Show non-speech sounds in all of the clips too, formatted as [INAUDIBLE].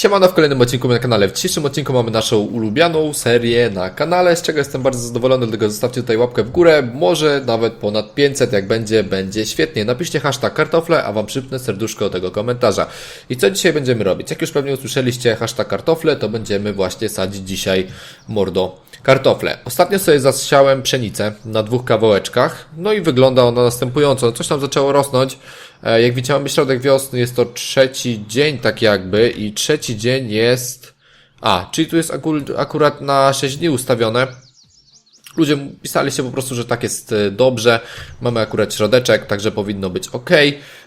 Siemano w kolejnym odcinku na kanale. W dzisiejszym odcinku mamy naszą ulubioną serię na kanale, z czego jestem bardzo zadowolony, dlatego zostawcie tutaj łapkę w górę, może nawet ponad 500, jak będzie, będzie świetnie. Napiszcie hashtag kartofle, a Wam przypnę serduszko do tego komentarza. I co dzisiaj będziemy robić? Jak już pewnie usłyszeliście hashtag kartofle, to będziemy właśnie sadzić dzisiaj mordo kartofle. Ostatnio sobie zasiałem pszenicę na dwóch kawałeczkach, no i wygląda ona następująco. Coś tam zaczęło rosnąć, Jak widzicie, mamy środek wiosny, jest to trzeci dzień tak jakby i trzeci dzień jest... A, czyli tu jest akur- akurat na 6 dni ustawione. Ludzie pisali się po prostu, że tak jest e, dobrze. Mamy akurat środeczek, także powinno być ok.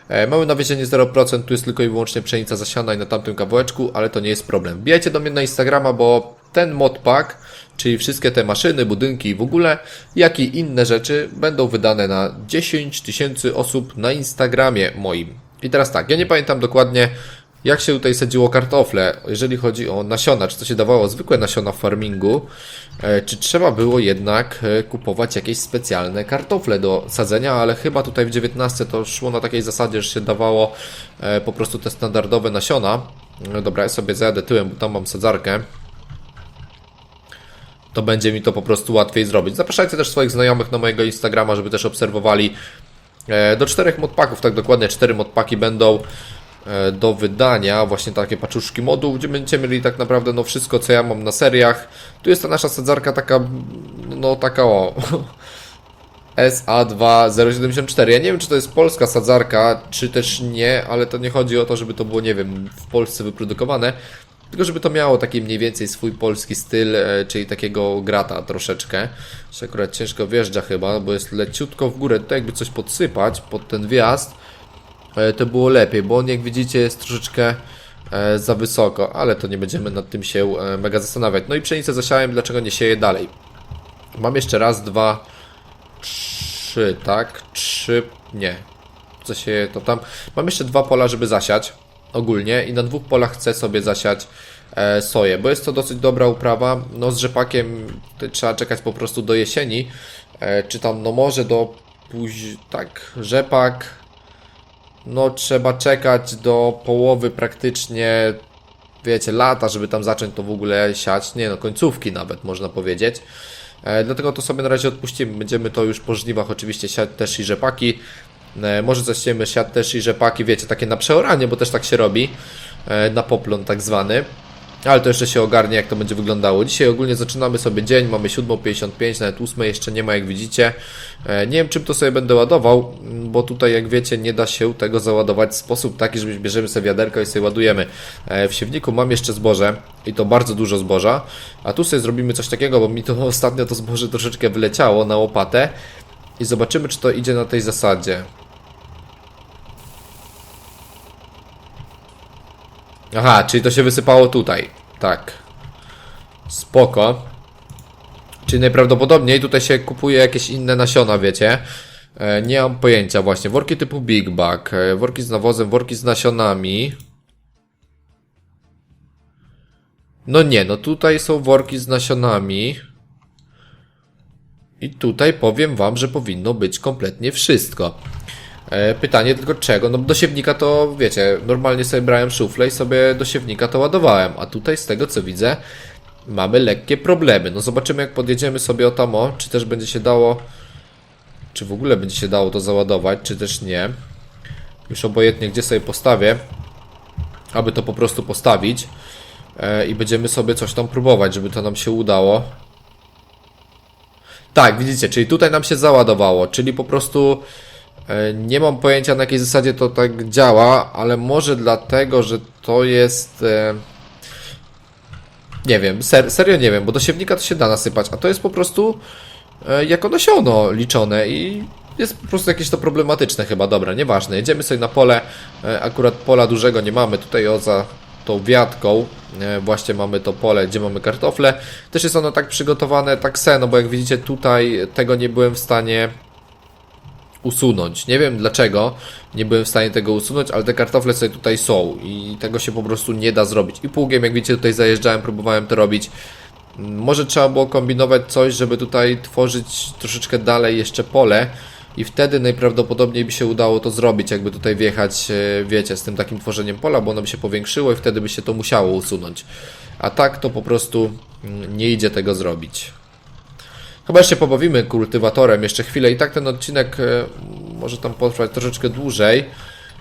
E, Mamy nawiezienie 0%, tu jest tylko i wyłącznie pszenica zasiana i na tamtym kawałeczku, ale to nie jest problem. Bijajcie do mnie na Instagrama, bo ten modpack, czyli wszystkie te maszyny, budynki i w ogóle, jak i inne rzeczy będą wydane na 10 tysięcy osób na Instagramie moim. I teraz tak, ja nie pamiętam dokładnie jak się tutaj sadziło kartofle, jeżeli chodzi o nasiona, czy to się dawało zwykłe nasiona w farmingu, e, czy trzeba było jednak e, kupować jakieś specjalne kartofle do sadzenia, ale chyba tutaj w 19 to szło na takiej zasadzie, że się dawało e, po prostu te standardowe nasiona. Dobra, ja sobie zajadę tyłem, bo tam mam sadzarkę. To będzie mi to po prostu łatwiej zrobić. Zapraszajcie też swoich znajomych na mojego Instagrama, żeby też obserwowali E, Do czterech modpaków, tak dokładnie, cztery modpaki będą e, do wydania, właśnie takie paczuszki modów, gdzie będziecie mieli tak naprawdę no wszystko, co ja mam na seriach. Tu jest ta nasza sadzarka taka, no taka o, [LAUGHS] SA2074. Ja nie wiem, czy to jest polska sadzarka, czy też nie, ale to nie chodzi o to, żeby to było, nie wiem, w Polsce wyprodukowane, tylko żeby to miało taki mniej więcej swój polski styl, e, czyli takiego grata troszeczkę. Że akurat ciężko wjeżdża chyba, bo jest leciutko w górę. Tutaj jakby coś podsypać pod ten wjazd, e, to było lepiej, bo on jak widzicie jest troszeczkę e, za wysoko, ale to nie będziemy nad tym się mega zastanawiać. No i pszenicę zasiałem, dlaczego nie sieję dalej? Mam jeszcze raz, dwa, trzy, tak? Trzy, nie. Co się to tam? Mam jeszcze dwa pola, żeby zasiać ogólnie i na dwóch polach chcę sobie zasiać e, soję, bo jest to dosyć dobra uprawa. No z rzepakiem trzeba czekać po prostu do jesieni, e, czy tam no może do póź... tak, rzepak no trzeba czekać do połowy praktycznie wiecie, lata, żeby tam zacząć to w ogóle siać, nie no, końcówki nawet można powiedzieć. E, dlatego to sobie na razie odpuścimy. Będziemy to już po żniwach oczywiście siać też i rzepaki. E, może zasiemy siać też i rzepaki, wiecie, takie na przeoranie, bo też tak się robi. E, na poplon tak zwany. Ale to jeszcze się ogarnie, jak to będzie wyglądało. Dzisiaj ogólnie zaczynamy sobie dzień, mamy 7.55, nawet 8 jeszcze nie ma, jak widzicie. E, Nie wiem, czym to sobie będę ładował, bo tutaj, jak wiecie, nie da się tego załadować w sposób taki, że bierzemy sobie wiaderko i sobie ładujemy. W siewniku mam jeszcze zboże i to bardzo dużo zboża, a tu sobie zrobimy coś takiego, bo mi to [LAUGHS] ostatnio to zboże troszeczkę wyleciało na łopatę i zobaczymy, czy to idzie na tej zasadzie. Aha, czyli to się wysypało tutaj. Tak. Spoko. Czyli najprawdopodobniej tutaj się kupuje jakieś inne nasiona, wiecie. E, nie mam pojęcia właśnie. Worki typu Big Bag, e, worki z nawozem, worki z nasionami. No nie, no tutaj są worki z nasionami. I tutaj powiem wam, że powinno być kompletnie wszystko. E, Pytanie tylko czego? No do siewnika to wiecie, normalnie sobie brałem szuflę i sobie do siewnika to ładowałem, a tutaj z tego co widzę mamy lekkie problemy. No zobaczymy jak podjedziemy sobie o tamo, czy też będzie się dało, czy w ogóle będzie się dało to załadować, czy też nie. Już obojętnie gdzie sobie postawię, aby to po prostu postawić e, i będziemy sobie coś tam próbować, żeby to nam się udało. Tak, widzicie, czyli tutaj nam się załadowało, czyli po prostu nie mam pojęcia na jakiej zasadzie to tak działa, ale może dlatego, że to jest... e, Nie wiem, ser, serio nie wiem, bo do siewnika to się da nasypać, a to jest po prostu e, jako nasiono liczone i jest po prostu jakieś to problematyczne chyba. Dobra, nieważne, jedziemy sobie na pole, e, akurat pola dużego nie mamy, tutaj o za tą wiatką e, właśnie mamy to pole, gdzie mamy kartofle. Też jest ono tak przygotowane, tak se, no bo jak widzicie tutaj tego nie byłem w stanie usunąć. Nie wiem dlaczego nie byłem w stanie tego usunąć, ale te kartofle sobie tutaj są i tego się po prostu nie da zrobić. I pługiem, jak widzicie, tutaj zajeżdżałem, próbowałem to robić. Może trzeba było kombinować coś, żeby tutaj tworzyć troszeczkę dalej jeszcze pole, i wtedy najprawdopodobniej by się udało to zrobić, jakby tutaj wjechać, e, wiecie, z tym takim tworzeniem pola, bo ono by się powiększyło i wtedy by się to musiało usunąć. A tak to po prostu mm, nie idzie tego zrobić. Chyba jeszcze pobawimy kultywatorem jeszcze chwilę i tak ten odcinek e, może tam potrwać troszeczkę dłużej.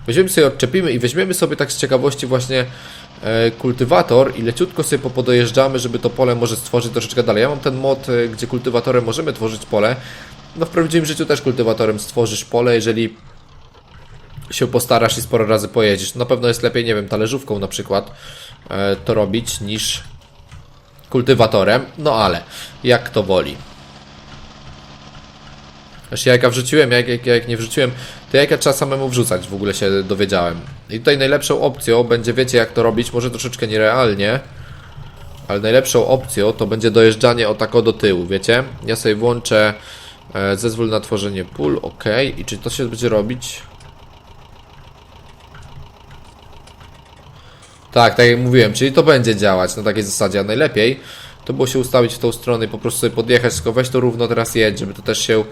Weźmiemy sobie, odczepimy i weźmiemy sobie tak z ciekawości właśnie e, kultywator i leciutko sobie podojeżdżamy, żeby to pole może stworzyć troszeczkę dalej. Ja mam ten mod, e, gdzie kultywatorem możemy tworzyć pole. No w prawdziwym życiu też kultywatorem stworzysz pole, jeżeli się postarasz i sporo razy pojedziesz. Na pewno jest lepiej, nie wiem, talerzówką na przykład to robić niż kultywatorem, no ale jak to woli. Znaczy jajka wrzuciłem, jak, jak, jak nie wrzuciłem, to jajka trzeba samemu wrzucać, w ogóle się dowiedziałem. I tutaj najlepszą opcją będzie, wiecie jak to robić, może troszeczkę nierealnie, ale najlepszą opcją to będzie dojeżdżanie o tako do tyłu, wiecie? Ja sobie włączę e, zezwól na tworzenie pól, ok. I czy to się będzie robić? Tak, tak jak mówiłem, czyli to będzie działać na takiej zasadzie, a najlepiej to było się ustawić w tą stronę i po prostu sobie podjechać, tylko weź to równo teraz jedź, żeby to też się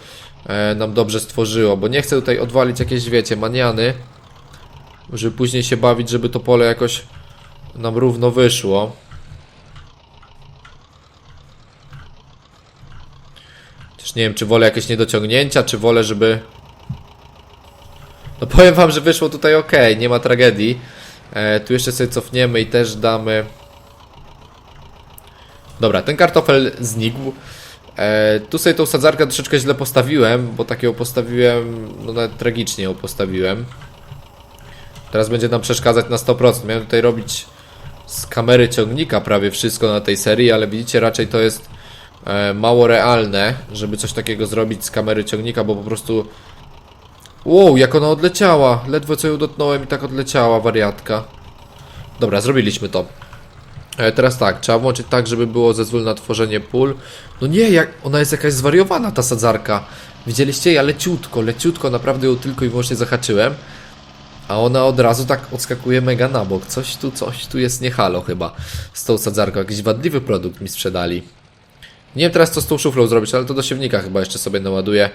nam dobrze stworzyło, bo nie chcę tutaj odwalić jakieś, wiecie, maniany, żeby później się bawić, żeby to pole jakoś nam równo wyszło. Też nie wiem, czy wolę jakieś niedociągnięcia, czy wolę, żeby... No powiem wam, że wyszło tutaj ok, nie ma tragedii. E, tu jeszcze sobie cofniemy i też damy... Dobra, ten kartofel znikł. E, tu sobie tą sadzarkę troszeczkę źle postawiłem, bo tak ją postawiłem, no nawet tragicznie ją postawiłem. Teraz będzie nam przeszkadzać na 100%. Miałem tutaj robić z kamery ciągnika prawie wszystko na tej serii, ale widzicie, raczej to jest e, mało realne, żeby coś takiego zrobić z kamery ciągnika, bo po prostu... Wow, jak ona odleciała! Ledwo co ją dotknąłem i tak odleciała, wariatka. Dobra, zrobiliśmy to. E, teraz tak, trzeba włączyć tak, żeby było zezwól na tworzenie pól. No nie, jak ona jest jakaś zwariowana ta sadzarka. Widzieliście? Ja leciutko, leciutko, naprawdę ją tylko i wyłącznie zahaczyłem. A ona od razu tak odskakuje mega na bok. Coś tu, coś tu jest nie halo chyba z tą sadzarką. Jakiś wadliwy produkt mi sprzedali. Nie wiem teraz co z tą szuflą zrobić, ale to do siewnika chyba jeszcze sobie naładuję.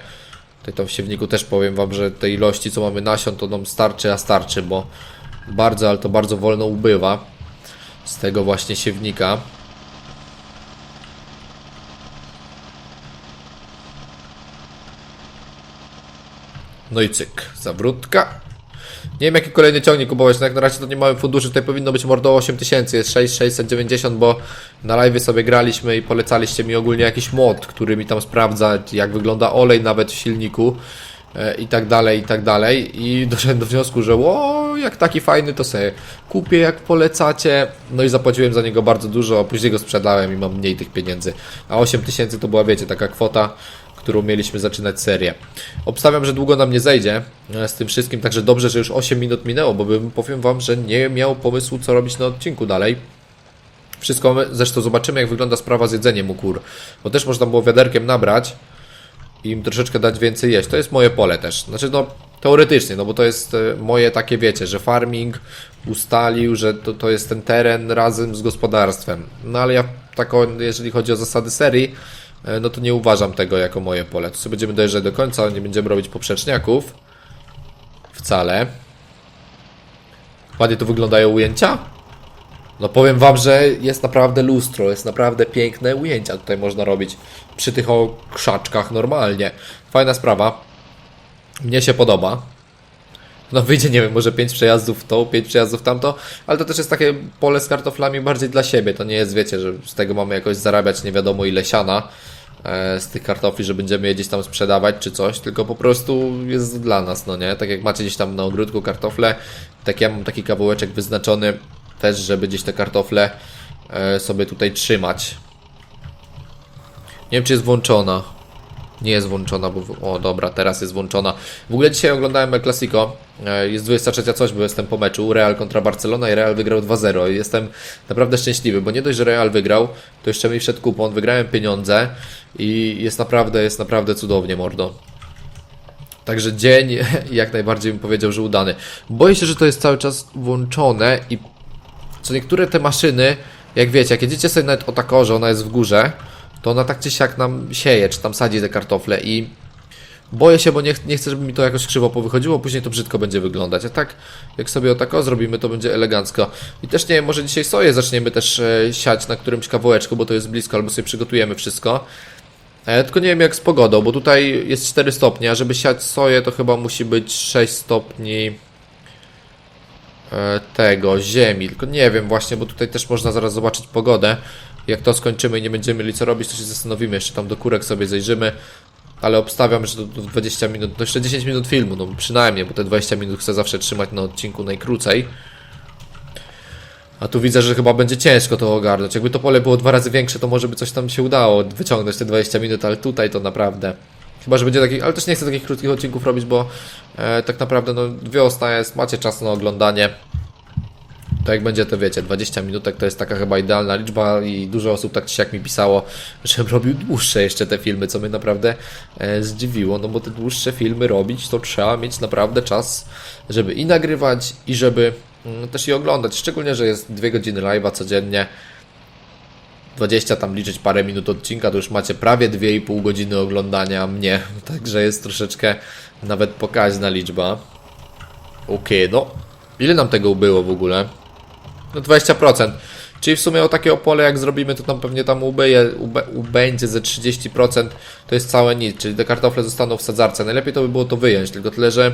Tutaj tam w siewniku też powiem wam, że tej ilości co mamy nasion to nam starczy, a starczy, bo bardzo, ale to bardzo wolno ubywa z tego właśnie siewnika. No i cyk, zawrótka. Nie wiem jaki kolejny ciągnik kupować, no jak na razie to nie mamy funduszy, tutaj powinno być mordo 8000, jest 6690, bo na live sobie graliśmy i polecaliście mi ogólnie jakiś mod, który mi tam sprawdza jak wygląda olej nawet w silniku i tak dalej, i tak dalej i doszedłem do wniosku, że o, jak taki fajny to sobie kupię jak polecacie, no i zapłaciłem za niego bardzo dużo, a później go sprzedałem i mam mniej tych pieniędzy, a 8000 to była wiecie taka kwota, którą mieliśmy zaczynać serię. Obstawiam, że długo nam nie zejdzie e, z tym wszystkim, także dobrze, że już 8 minut minęło, bo bym powiem Wam, że nie miał pomysłu, co robić na odcinku dalej. Wszystko, zresztą zobaczymy, jak wygląda sprawa z jedzeniem u kur, bo też można było wiaderkiem nabrać i im troszeczkę dać więcej jeść. To jest moje pole też. Znaczy, no, teoretycznie, no bo to jest e, moje takie, wiecie, że farming ustalił, że to, to jest ten teren razem z gospodarstwem. No ale ja tak, jeżeli chodzi o zasady serii, e, no to nie uważam tego jako moje pole. Tu sobie będziemy dojeżdżać do końca, nie będziemy robić poprzeczniaków. Wcale. Ładnie tu wyglądają ujęcia. No powiem wam, że jest naprawdę lustro, jest naprawdę piękne ujęcia tutaj można robić przy tych o krzaczkach normalnie. Fajna sprawa. Mnie się podoba. No wyjdzie, nie wiem, może 5 przejazdów to, 5 przejazdów tamto, ale to też jest takie pole z kartoflami bardziej dla siebie. To nie jest, wiecie, że z tego mamy jakoś zarabiać nie wiadomo ile siana e, z tych kartofli, że będziemy je gdzieś tam sprzedawać czy coś, tylko po prostu jest dla nas, no nie? Tak jak macie gdzieś tam na ogródku kartofle, tak ja mam taki kawałeczek wyznaczony też, żeby gdzieś te kartofle e, sobie tutaj trzymać. Nie wiem, czy jest włączona. Nie jest włączona, bo... O, dobra, teraz jest włączona. W ogóle dzisiaj oglądałem El Clasico. E, Jest 23 coś, bo jestem po meczu. Real kontra Barcelona i Real wygrał 2-0. I Jestem naprawdę szczęśliwy, bo nie dość, że Real wygrał, to jeszcze mi wszedł kupon, wygrałem pieniądze i jest naprawdę, jest naprawdę cudownie, mordo. Także dzień [LAUGHS] jak najbardziej bym powiedział, że udany. Boję się, że to jest cały czas włączone i co niektóre te maszyny, jak wiecie, jak jedziecie sobie nawet o tako, że ona jest w górze, to ona tak czy siak nam sieje, czy tam sadzi te kartofle i Boję się, bo nie, ch- nie chcę, żeby mi to jakoś krzywo powychodziło, później to brzydko będzie wyglądać. A tak, jak sobie o tako zrobimy, to będzie elegancko. I też nie wiem, może dzisiaj soję zaczniemy też e, siać na którymś kawałeczku, bo to jest blisko, albo sobie przygotujemy wszystko. E, tylko nie wiem jak z pogodą, bo tutaj jest 4 stopnie, a żeby siać soję, to chyba musi być 6 stopni tego, ziemi. Tylko nie wiem właśnie, bo tutaj też można zaraz zobaczyć pogodę. Jak to skończymy i nie będziemy mieli co robić, to się zastanowimy. Jeszcze tam do kurek sobie zajrzymy. Ale obstawiam, że to, to 20 minut, to jeszcze 10 minut filmu, no przynajmniej, bo te 20 minut chcę zawsze trzymać na odcinku najkrócej. A tu widzę, że chyba będzie ciężko to ogarnąć. Jakby to pole było dwa razy większe, to może by coś tam się udało wyciągnąć te 20 minut, ale tutaj to naprawdę. Chyba, że będzie takich, ale też nie chcę takich krótkich odcinków robić, bo e, tak naprawdę no, wiosna jest, macie czas na oglądanie. To jak będzie, to wiecie, 20 minutek to jest taka chyba idealna liczba i dużo osób tak czy siak mi pisało, [LAUGHS] żebym robił dłuższe jeszcze te filmy, co mnie naprawdę e, zdziwiło, no bo te dłuższe filmy robić, to trzeba mieć naprawdę czas, żeby i nagrywać, i żeby mm, też je oglądać, szczególnie, że jest dwie godziny live'a codziennie, 20 tam liczyć parę minut odcinka, to już macie prawie 2,5 godziny oglądania mnie, [LAUGHS] także jest troszeczkę nawet pokaźna liczba. Okej, no. Ile nam tego było w ogóle? No 20%. Czyli w sumie o takie opole jak zrobimy, to tam pewnie tam ubyje, ube, ubędzie ze 30%, to jest całe nic, czyli te kartofle zostaną w sadzarce. Najlepiej to by było to wyjąć, tylko tyle, że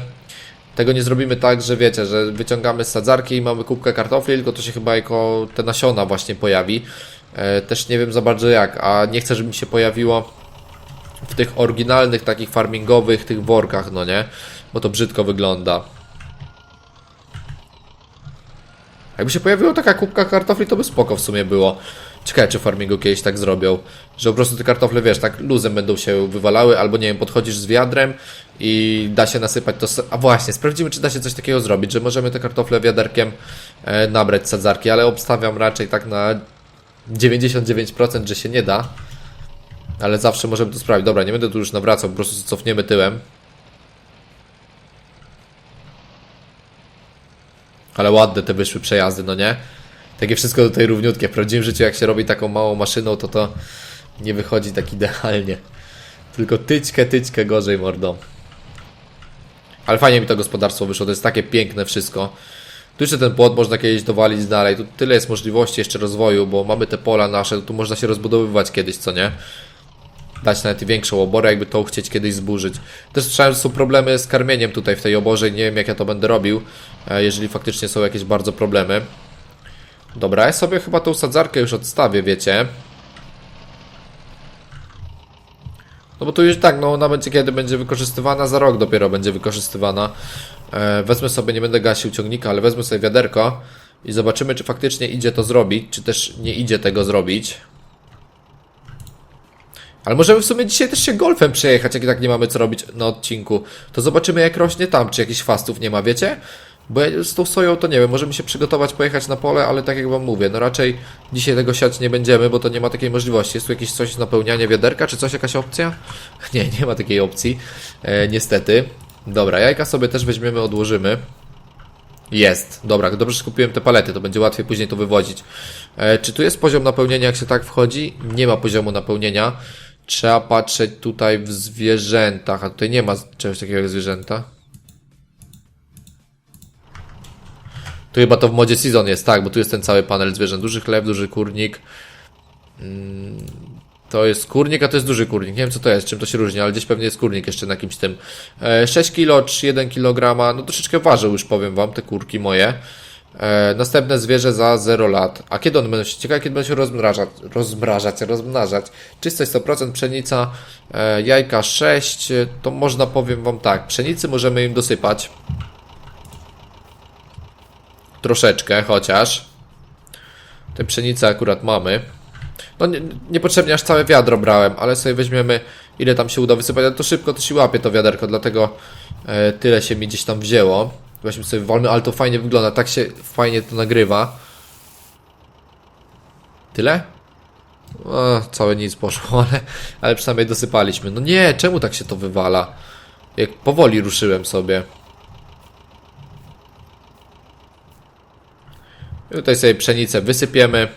tego nie zrobimy tak, że wiecie, że wyciągamy z sadzarki i mamy kubkę kartofli, tylko to się chyba jako te nasiona właśnie pojawi. E, też nie wiem za bardzo jak, a nie chcę, żeby mi się pojawiło w tych oryginalnych, takich farmingowych, tych workach, no nie? Bo to brzydko wygląda. Jakby się pojawiła taka kubka kartofli, to by spoko w sumie było. Ciekawe, czy farmingu kiedyś tak zrobią, że po prostu te kartofle, wiesz, tak luzem będą się wywalały, albo nie wiem, podchodzisz z wiadrem i da się nasypać to... A właśnie, sprawdzimy, czy da się coś takiego zrobić, że możemy te kartofle wiaderkiem e, nabrać sadzarki, ale obstawiam raczej tak na 99%, że się nie da. Ale zawsze możemy to sprawdzić. Dobra, nie będę tu już nawracał, po prostu cofniemy tyłem. Ale ładne te wyszły przejazdy, no nie? Takie wszystko tutaj równiutkie. W prawdziwym życiu, jak się robi taką małą maszyną, to to nie wychodzi tak idealnie. Tylko tyćkę, tyćkę gorzej mordą. Ale fajnie mi to gospodarstwo wyszło, to jest takie piękne wszystko. Tu jeszcze ten płot można kiedyś dowalić dalej. Tu tyle jest możliwości jeszcze rozwoju, bo mamy te pola nasze, tu można się rozbudowywać kiedyś, co nie? Dać nawet większą oborę, jakby to chcieć kiedyś zburzyć. Też słyszałem, że są problemy z karmieniem tutaj w tej oborze nie wiem jak ja to będę robił, e, jeżeli faktycznie są jakieś bardzo problemy. Dobra, ja sobie chyba tą sadzarkę już odstawię, wiecie. No bo tu już tak, no ona będzie kiedy będzie wykorzystywana, za rok dopiero będzie wykorzystywana. E, wezmę sobie, nie będę gasił ciągnika, ale wezmę sobie wiaderko i zobaczymy, czy faktycznie idzie to zrobić, czy też nie idzie tego zrobić. Ale możemy w sumie dzisiaj też się golfem przejechać, jak i tak nie mamy co robić na odcinku. To zobaczymy jak rośnie tam, czy jakichś fastów nie ma, wiecie? Bo ja z tą soją to nie wiem, możemy się przygotować, pojechać na pole, ale tak jak wam mówię, no raczej dzisiaj tego siać nie będziemy, bo to nie ma takiej możliwości. Jest tu jakieś coś napełnianie wiaderka, czy coś, jakaś opcja? [LAUGHS] Nie, nie ma takiej opcji, e, niestety. Dobra, jajka sobie też weźmiemy, odłożymy. Jest, dobra, dobrze, że kupiłem te palety, to będzie łatwiej później to wywozić. E, czy tu jest poziom napełnienia, jak się tak wchodzi? Nie ma poziomu napełnienia. Trzeba patrzeć tutaj w zwierzętach, a tutaj nie ma czegoś takiego jak zwierzęta. Tu chyba to w modzie season jest, tak, bo tu jest ten cały panel zwierząt. Duży chleb, duży kurnik. Mm, To jest kurnik, a to jest duży kurnik. Nie wiem co to jest, czym to się różni, ale gdzieś pewnie jest kurnik jeszcze na jakimś tym. E, 6 kg czy 1 kg, no troszeczkę ważył już powiem wam, te kurki moje. E, następne zwierzę za 0 lat. A kiedy one będą się, ciekawe kiedy będą się rozmrażać, rozmrażać, rozmnażać. Czystość 100%, pszenica, e, jajka 6, e, to można powiem wam tak, pszenicy możemy im dosypać. Troszeczkę chociaż. Tę pszenicę akurat mamy. No nie, niepotrzebnie aż całe wiadro brałem, ale sobie weźmiemy ile tam się uda wysypać, ale to szybko to się łapie to wiaderko, dlatego e, tyle się mi gdzieś tam wzięło. Weźmy sobie wolny, ale to fajnie wygląda, tak się fajnie to nagrywa. Tyle? O, całe nic poszło, [LAUGHS] ale, ale przynajmniej dosypaliśmy. No nie, czemu tak się to wywala? Jak powoli ruszyłem sobie. I tutaj sobie pszenicę wysypiemy.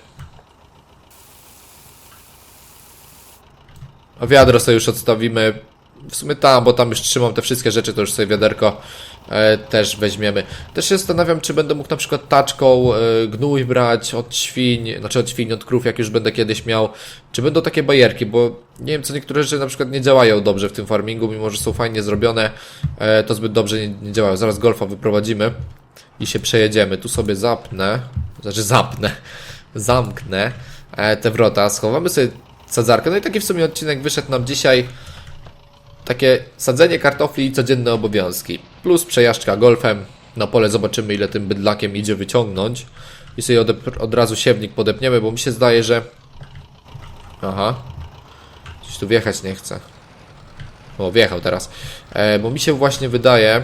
Wiadro sobie już odstawimy w sumie tam, bo tam już trzymam te wszystkie rzeczy, to już sobie wiaderko e, też weźmiemy. Też się zastanawiam, czy będę mógł na przykład taczką e, gnój brać od świń, znaczy od świń, od krów, jak już będę kiedyś miał. Czy będą takie bajerki, bo nie wiem, co niektóre rzeczy na przykład nie działają dobrze w tym farmingu, mimo że są fajnie zrobione, e, to zbyt dobrze nie, nie działają. Zaraz golfa wyprowadzimy i się przejedziemy. Tu sobie zapnę, znaczy zapnę, [LAUGHS] zamknę e, te wrota, schowamy sobie sadzarkę. No i taki w sumie odcinek wyszedł nam dzisiaj. Takie sadzenie kartofli i codzienne obowiązki. Plus przejażdżka golfem. Na pole zobaczymy ile tym bydlakiem idzie wyciągnąć. I sobie od, od razu siewnik podepniemy, bo mi się zdaje, że... Aha. Coś tu wjechać nie chce. O, wjechał teraz. E, bo mi się właśnie wydaje,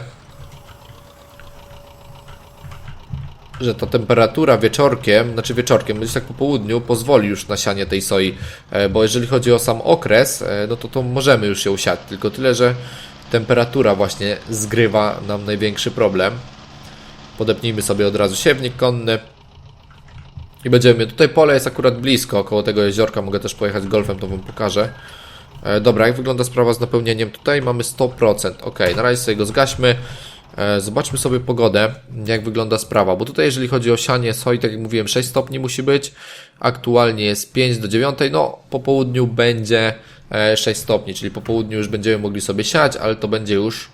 że ta temperatura wieczorkiem, znaczy wieczorkiem, gdzieś tak po południu, pozwoli już na sianie tej soi, e, bo jeżeli chodzi o sam okres, e, no to to możemy już ją siać, tylko tyle, że temperatura właśnie zgrywa nam największy problem. Podepnijmy sobie od razu siewnik konny i będziemy, tutaj pole jest akurat blisko, koło tego jeziorka, mogę też pojechać golfem, to Wam pokażę. E, dobra, jak wygląda sprawa z napełnieniem? Tutaj mamy 100%, ok, na razie sobie go zgaśmy. E, Zobaczmy sobie pogodę, jak wygląda sprawa, bo tutaj jeżeli chodzi o sianie soi, tak jak mówiłem, 6 stopni musi być, aktualnie jest 5 do 9, no po południu będzie e, 6 stopni, czyli po południu już będziemy mogli sobie siać, ale to będzie już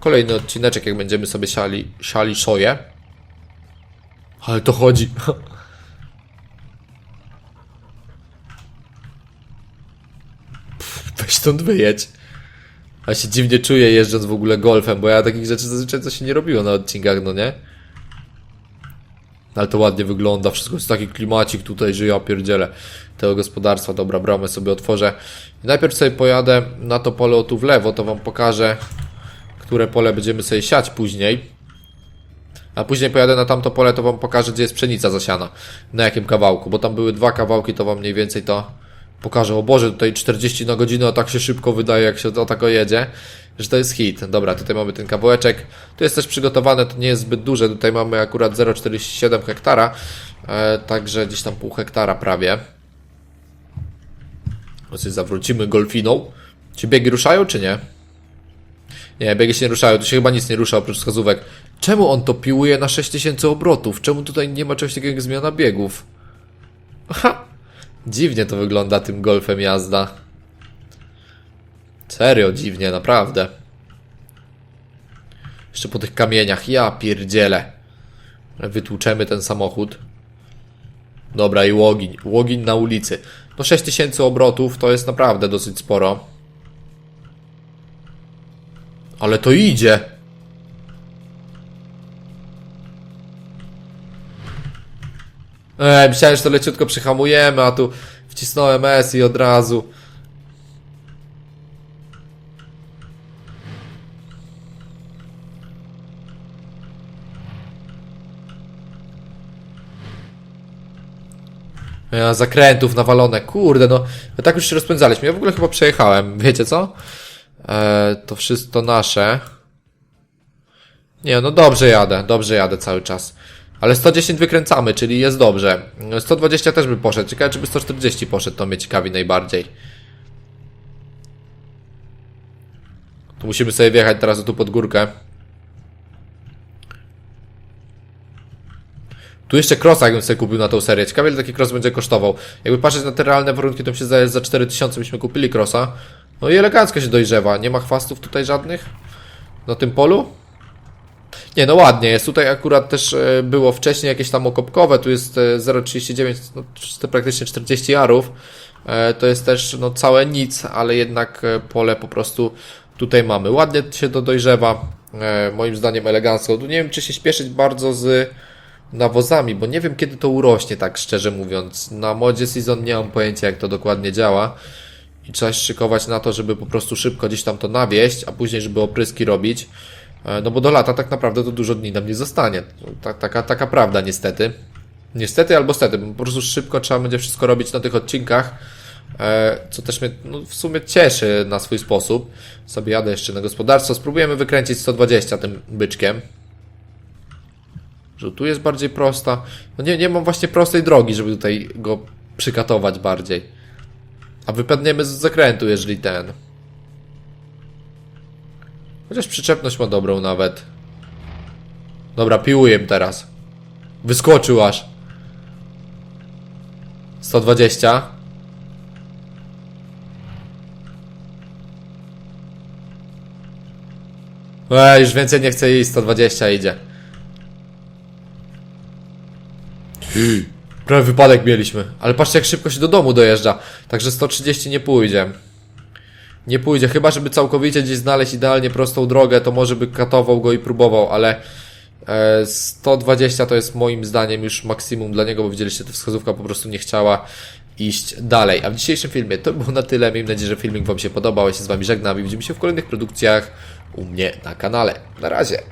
kolejny odcineczek, jak będziemy sobie siali, siali soję. Ale to chodzi. [LAUGHS] Weź stąd wyjedź. A się dziwnie czuję jeżdżąc w ogóle golfem, bo ja takich rzeczy zazwyczaj to się nie robiło na odcinkach, no nie? Ale to ładnie wygląda, wszystko jest taki klimacik tutaj, że ja pierdzielę tego gospodarstwa. Dobra, bramę sobie otworzę. I najpierw sobie pojadę na to pole o tu w lewo, to wam pokażę, które pole będziemy sobie siać później. A później pojadę na tamto pole, to wam pokażę, gdzie jest pszenica zasiana. Na jakim kawałku, bo tam były dwa kawałki, to wam mniej więcej to pokażę. O Boże, tutaj 40 na godzinę, a tak się szybko wydaje, jak się to tak jedzie, że to jest hit. Dobra, tutaj mamy ten kawałeczek. Tu jest też przygotowane, to nie jest zbyt duże. Tutaj mamy akurat 0,47 hektara, e, także gdzieś tam pół hektara prawie. No sobie zawrócimy golfiną. Czy biegi ruszają, czy nie? Nie, biegi się nie ruszają, tu się chyba nic nie rusza oprócz wskazówek. Czemu on to piłuje na 6000 obrotów? Czemu tutaj nie ma czegoś takiego jak zmiana biegów? Aha! Dziwnie to wygląda tym golfem jazda. Serio, dziwnie, naprawdę. Jeszcze po tych kamieniach, ja pierdzielę. Wytłuczemy ten samochód. Dobra, i łogiń. Łogiń na ulicy. No 6000 obrotów to jest naprawdę dosyć sporo. Ale to idzie. Eee, myślałem, że to leciutko przyhamujemy, a tu wcisnąłem S i od razu. Ja, zakrętów nawalone, kurde, no tak już się rozpędzaliśmy. Ja w ogóle chyba przejechałem, wiecie co? Eee, to wszystko nasze. Nie, no dobrze jadę, dobrze jadę cały czas. Ale 110 wykręcamy, czyli jest dobrze. 120 też by poszedł. Ciekawe, czy by 140 poszedł, to mnie ciekawi najbardziej. Tu musimy sobie wjechać teraz tu pod górkę. Tu jeszcze crossa, jakbym sobie kupił na tą serię. Ciekawe, ile taki cross będzie kosztował. Jakby patrzeć na te realne warunki, to mi się zdaje, za 4000 byśmy kupili crossa. No i elegancko się dojrzewa. Nie ma chwastów tutaj żadnych? Na tym polu? Nie, no ładnie jest. Tutaj akurat też e, było wcześniej jakieś tam okopkowe, tu jest e, 0,39, no to praktycznie 40 jarów. E, To jest też no całe nic, ale jednak e, pole po prostu tutaj mamy. Ładnie się to dojrzewa, e, moim zdaniem elegancko. Tu nie wiem, czy się śpieszyć bardzo z nawozami, bo nie wiem kiedy to urośnie, tak szczerze mówiąc. Na modzie season nie mam pojęcia jak to dokładnie działa. I trzeba się szykować na to, żeby po prostu szybko gdzieś tam to nawieść, a później, żeby opryski robić. E, No bo do lata tak naprawdę to dużo dni nam nie zostanie. Ta, taka, taka prawda niestety. Niestety albo stety, bo po prostu szybko trzeba będzie wszystko robić na tych odcinkach, e, co też mnie no, w sumie cieszy na swój sposób. Sobie jadę jeszcze na gospodarstwo, spróbujemy wykręcić 120 tym byczkiem. Że tu jest bardziej prosta. No nie, nie mam właśnie prostej drogi, żeby tutaj go przykatować bardziej. A wypadniemy z zakrętu, jeżeli ten. Chociaż przyczepność ma dobrą nawet. Dobra, piłuję teraz. Wyskoczył aż. 120. Ej, już więcej nie chcę jej 120 idzie. Prawie wypadek mieliśmy. Ale patrzcie jak szybko się do domu dojeżdża. Także 130 nie pójdzie. Nie pójdzie, chyba żeby całkowicie gdzieś znaleźć idealnie prostą drogę, to może by katował go i próbował, ale e, 120 to jest moim zdaniem już maksimum dla niego, bo widzieliście, ta wskazówka po prostu nie chciała iść dalej. A w dzisiejszym filmie to było na tyle. Miejmy nadzieję, że filmik Wam się podobał. Ja się z Wami żegnam i widzimy się w kolejnych produkcjach u mnie na kanale. Na razie.